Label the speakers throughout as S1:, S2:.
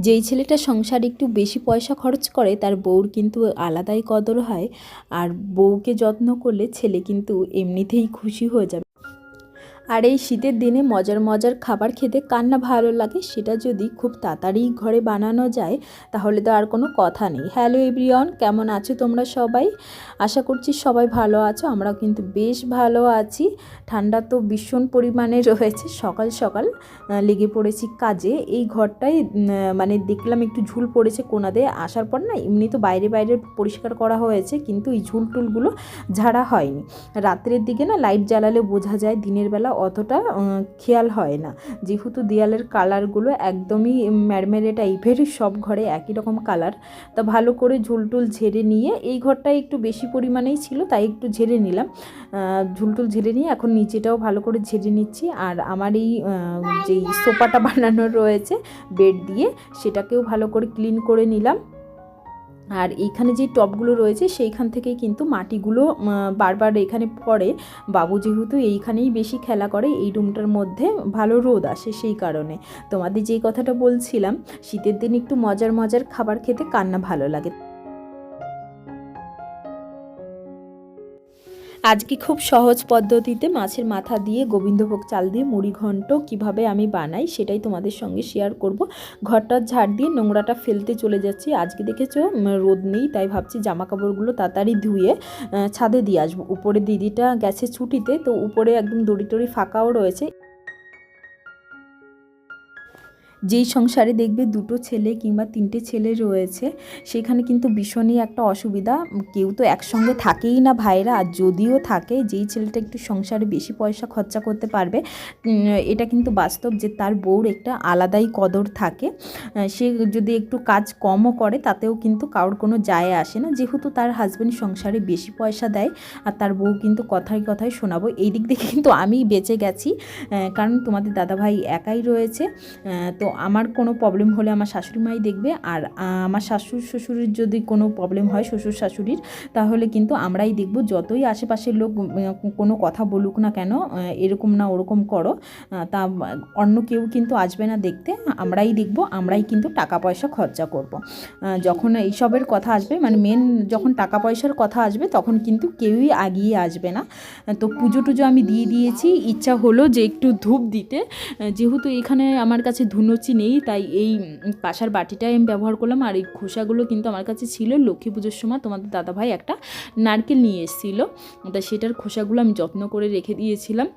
S1: যেই ছেলেটা সংসারে একটু বেশি পয়সা খরচ করে, তার বউর কিন্তু আলাদাই কদর হয়। আর বউকে যত্ন করলে ছেলে কিন্তু এমনিতেই খুশি হয়ে যাবে। আর এই শীতের দিনে মজার মজার খাবার খেতে কার না ভালো লাগে সেটা যদি খুব তাড়াতাড়ি ঘরে বানানো যায়, তাহলে তো আর কোনো কথা নেই। হ্যালো এভরিওয়ান কেমন আছো তোমরা সবাই? আশা করছি সবাই ভালো আছো আমরা কিন্তু বেশ ভালো আছি। ঠান্ডা তো ভীষণ পরিমাণে রয়েছে, সকাল সকাল লেগে পড়েছি কাজে। এই ঘরটায় মানে দেখলাম একটু ঝুল পড়েছে কোনাতে, আসার পর না এমনি তো বাইরে বাইরে পরিষ্কার করা হয়েছে, কিন্তু এই ঝুল টুলগুলো ঝাড়া হয়নি। রাত্রের দিকে না লাইট জ্বালালে বোঝা যায়, দিনের বেলা অতটা খেয়াল হয় না। যেহেতু দেয়ালের কালারগুলো একদমই ম্যারমেরে টাইপের, সব ঘরে একই রকম কালার, তা ভালো করে ঝুলটুল ঝেড়ে নিয়ে, এই ঘরটায় একটু বেশি পরিমাণেই ছিল, তাই একটু ঝেড়ে নিলাম। ঝুলটুল ঝেড়ে নিয়ে এখন নিচেটাও ভালো করে ঝেড়ে নিচ্ছি, আর আমার এই যেই সোফাটা বানানো রয়েছে, বেড দিয়ে, সেটাকেও ভালো করে ক্লিন করে নিলাম। আর এইখানে যে টপগুলো রয়েছে সেইখান থেকেই কিন্তু মাটিগুলো বারবার এখানে পড়ে। বাবু যেহেতু এইখানেই বেশি খেলা করে, এই রুমটার মধ্যে ভালো রোদ আসে সেই কারণে। তোমাদের যেই কথাটা বলছিলাম, শীতের দিন একটু মজার মজার খাবার খেতে কান্না ভালো লাগে। আজকে খুব সহজ পদ্ধতিতে মাছের মাথা দিয়ে গোবিন্দভোগ চাল দিয়ে মুড়ি ঘন্ট কীভাবে আমি বানাই সেটাই তোমাদের সঙ্গে শেয়ার করব। ঘরটা ঝাড় দিয়ে নোংরাটা ফেলতে চলে যাচ্ছি। আজকে দেখেছ রোদ নেই, তাই ভাবছি জামা কাপড়গুলো তাড়াতাড়ি ধুয়ে ছাদে দিয়ে আসব। উপরে দিদিটা গেছে ছুটিতে, তো উপরে একদম দড়ি টড়ি ফাঁকাও রয়েছে। যেই সংসারে দেখবে দুটো ছেলে কিংবা তিনটে ছেলে রয়েছে, সেখানে কিন্তু ভীষণই একটা অসুবিধা। কেউ তো একসঙ্গে থাকেই না ভাইরা আর যদিও থাকে, যেই ছেলেটা একটু সংসারে বেশি পয়সা খরচা করতে পারবে এটা কিন্তু বাস্তব যে তার বউর একটা আলাদাই কদর থাকে। সে যদি একটু কাজ কমও করে, তাতেও কিন্তু কারোর কোনো যায় আসে না। যেহেতু তার হাজব্যান্ড সংসারে বেশি পয়সা দেয়, আর তার বউ কিন্তু কথায় কথায় শোনাবো, এই দিক থেকে কিন্তু আমি বেঁচে গেছি। কারণ তোমাদের দাদাভাই একাই রয়েছে। তো আমার কোনো প্রবলেম হলে আমার শাশুড়ি মাই দেখবে আর আমার শাশুড় শ্বশুরের যদি কোনো প্রবলেম হয় শ্বশুর শাশুড়ির, তাহলে কিন্তু আমরাই দেখব। যতই আশেপাশের লোক কোনো কথা বলুক না কেন এরকম না ওরকম করো তা, অন্য কেউ কিন্তু আসবে না দেখতে, আমরাই দেখব, আমরাই কিন্তু টাকা পয়সা খরচা করব। যখন এইসবের কথা আসবে মানে মেন যখন টাকা পয়সার কথা আসবে, তখন কিন্তু কেউই আগিয়ে আসবে না। তো পুজো টুজো আমি দিয়ে দিয়েছি, ইচ্ছা হলো যে একটু ধূপ দিতে যেহেতু এখানে আমার কাছে ধুনুচি নেই, তাই এই পাশার বাটিটাই আমি ব্যবহার করলাম। আর এই খোসাগুলো কিন্তু আমার কাছে ছিল। লক্ষ্মী পুজোর সময় তোমাদের দাদাভাই একটা নারকেল নিয়ে এসেছিল। তা সেটার খোসাগুলো আমি যত্ন করে রেখে দিয়েছিলাম।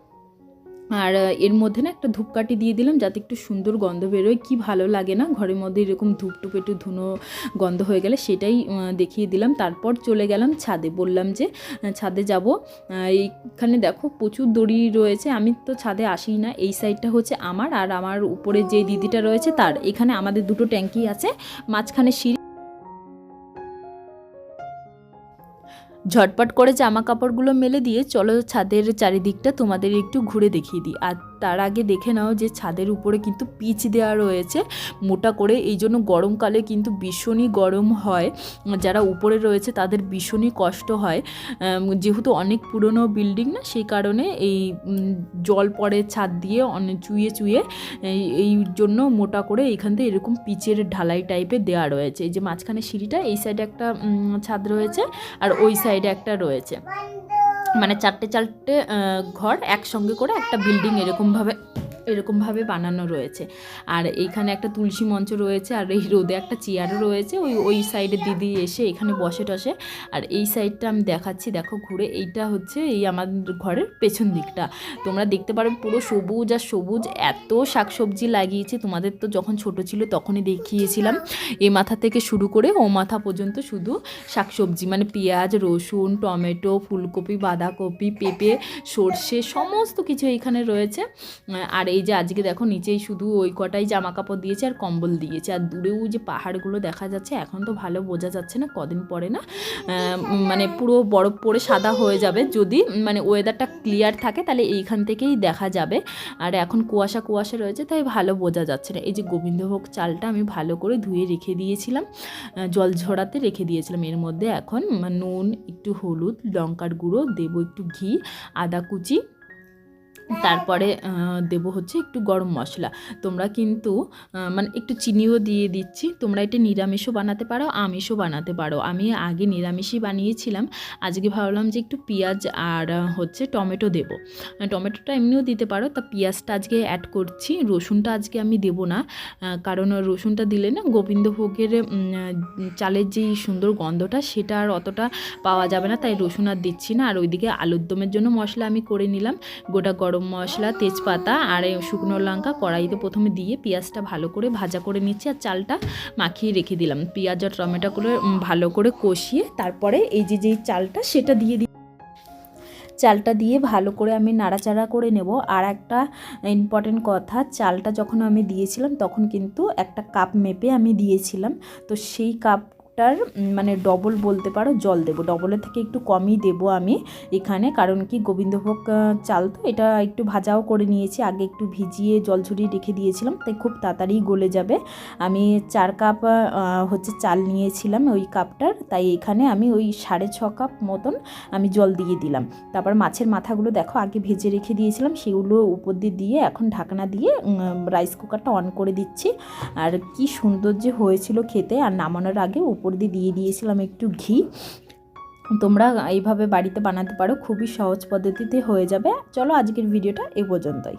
S1: আর এর মধ্যে না একটা ধূপকাঠি দিয়ে দিলাম যাতে একটু সুন্দর গন্ধ বেরোয়। কি ভালো লাগে না? ঘরের মধ্যে এরকম ধূপ টুপ একটু ধুনো গন্ধ হয়ে গেলে সেটাই দেখিয়ে দিলাম। তারপর চলে গেলাম ছাদে। বললাম যে ছাদে যাব। এইখানে দেখো প্রচুর দড়ি রয়েছে। আমি তো ছাদে আসি না। এই সাইডটা হচ্ছে আমার আর আমার উপরে যে দিদিটা রয়েছে তার। এখানে আমাদের দুটো ট্যাঙ্কি আছে। মাঝখানে সিঁড়ি ঝটপট করে জামা কাপড়গুলো মেলে দিয়ে চলো ছাদের চারিদিকটা তোমাদের একটু ঘুরে দেখিয়ে দিই। আর তার আগে দেখে নাও যে ছাদের উপরে কিন্তু পিচ দেওয়া রয়েছে। মোটা করে এই জন্য গরমকালে কিন্তু ভীষণই গরম হয়। যারা উপরে রয়েছে তাদের ভীষণই কষ্ট হয়। যেহেতু অনেক পুরনো বিল্ডিং না, সেই কারণে এই জল পড়ে ছাদ দিয়ে অনেক চুয়ে চুয়ে এই জন্য মোটা করে এইখান থেকে এরকম পিচের ঢালাই টাইপের দেওয়া রয়েছে। এই যে মাঝখানে সিঁড়িটা, এই সাইডে একটা ছাদ রয়েছে আর ওই সাইডে একটা রয়েছে। মানে চারটে চারটে ঘর একসঙ্গে করে একটা বিল্ডিং এরকমভাবে এরকমভাবে বানানো রয়েছে। আর এইখানে একটা তুলসী মঞ্চ রয়েছে, আর এই রোদে একটা চেয়ারও রয়েছে। ওই ওই সাইডে দিদি এসে এখানে বসে টসে। আর এই সাইডটা আমি দেখাচ্ছি, দেখো ঘুরে। এইটা হচ্ছে এই আমাদের ঘরের পেছন দিকটা। তোমরা দেখতে পারো পুরো সবুজ আর সবুজ। এত শাকসবজি লাগিয়েছে। তোমাদের তো যখন ছোট ছিল তখনই দেখিয়েছিলাম। এ মাথা থেকে শুরু করে ও মাথা পর্যন্ত শুধু শাকসবজি। মানে পেঁয়াজ, রসুন, টমেটো, ফুলকপি, বাঁধাকপি, পেঁপে, সর্ষে, সমস্ত কিছু এইখানে রয়েছে। আর এই যে আজকে দেখো নিচেই শুধু ওই কটাই জামা কাপড় দিয়েছে আর কম্বল দিয়েছে। আর দূরেও যে পাহাড়গুলো দেখা যাচ্ছে, এখন তো ভালো বোঝা যাচ্ছে না কদিন পরে না। মানে পুরো বরফ পরে সাদা হয়ে যাবে। যদি মানে ওয়েদারটা ক্লিয়ার থাকে তাহলে এইখান থেকেই দেখা যাবে। আর এখন কুয়াশা কুয়াশা রয়েছে, তাই ভালো বোঝা যাচ্ছে না। এই যে গোবিন্দভোগ চালটা আমি ভালো করে ধুয়ে রেখে দিয়েছিলাম। জল ঝরাতে রেখে দিয়েছিলাম। এর মধ্যে এখন নুন, একটু হলুদ, লঙ্কার গুঁড়ো, দেবো একটু ঘি, আদা কুচি তারপরে দেবো হচ্ছে একটু গরম মশলা। তোমরা কিন্তু মানে একটু চিনিও দিয়ে দিচ্ছি। তোমরা এটা নিরামিষও বানাতে পারো, আমিষও বানাতে পারো। আমি আগে নিরামিষই বানিয়েছিলাম। আজকে ভাবলাম যে একটু পেঁয়াজ আর হচ্ছে টমেটো দেবো। টমেটোটা এমনিও দিতে পারো, তা পেঁয়াজটা আজকে অ্যাড করছি। রসুনটা আজকে আমি দেবো না কারণ রসুনটা দিলে না গোবিন্দভোগের চালের যেই সুন্দর গন্ধটা, সেটা আর অতটা পাওয়া যাবে না। তাই রসুন আর দিচ্ছি না। আর ওইদিকে আলুর দমের জন্য মশলা আমি করে নিলাম। গোটা গরম মশলা, তেজপাতা আর শুকনো লঙ্কা কড়াইতে প্রথমে দিয়ে পেঁয়াজটা ভালো করে ভাজা করে নিচ্ছি আর চালটা মাখিয়ে রেখে দিলাম। পেঁয়াজ আর টমেটোগুলো ভালো করে কষিয়ে তারপরে এই যে যেই চালটা সেটা দিয়ে দিই চালটা দিয়ে ভালো করে আমি নাড়াচাড়া করে নেব। আর একটা ইম্পর্টেন্ট কথা, চালটা যখন আমি দিয়েছিলাম তখন কিন্তু একটা কাপ মেপে আমি দিয়েছিলাম। তো সেই কাপটার মানে ডবল বলতে পারো, জল দেবো। ডবলের থেকে একটু কমই দেবো আমি এখানে, কারণ কি গোবিন্দভোগ চাল তো এটা একটু ভাজাও করে নিয়েছি, আগে একটু ভিজিয়ে জল ঝরিয়ে রেখে দিয়েছিলাম, তাই খুব তাড়াতাড়ি গলে যাবে। আমি চার কাপ হচ্ছে চাল নিয়েছিলাম ওই কাপটার, তাই এখানে আমি ওই সাড়ে ছ কাপ মতন আমি জল দিয়ে দিলাম। তারপর মাছের মাথাগুলো দেখো, আগে ভেজে রেখে দিয়েছিলাম, সেগুলো উপর দিয়ে দিয়ে এখন ঢাকনা দিয়ে রাইস কুকারটা অন করে দিচ্ছি। আর কি সুন্দর যে হয়েছিল খেতে, আর নামানোর আগে দিয়ে দিয়ে দিয়েছিলাম একটু ঘি। তোমরা এইভাবে বাড়িতে বানাতে পারো, খুবই সহজ পদ্ধতিতে হয়ে যাবে। চলো আজকের ভিডিওটা এ পর্যন্তই।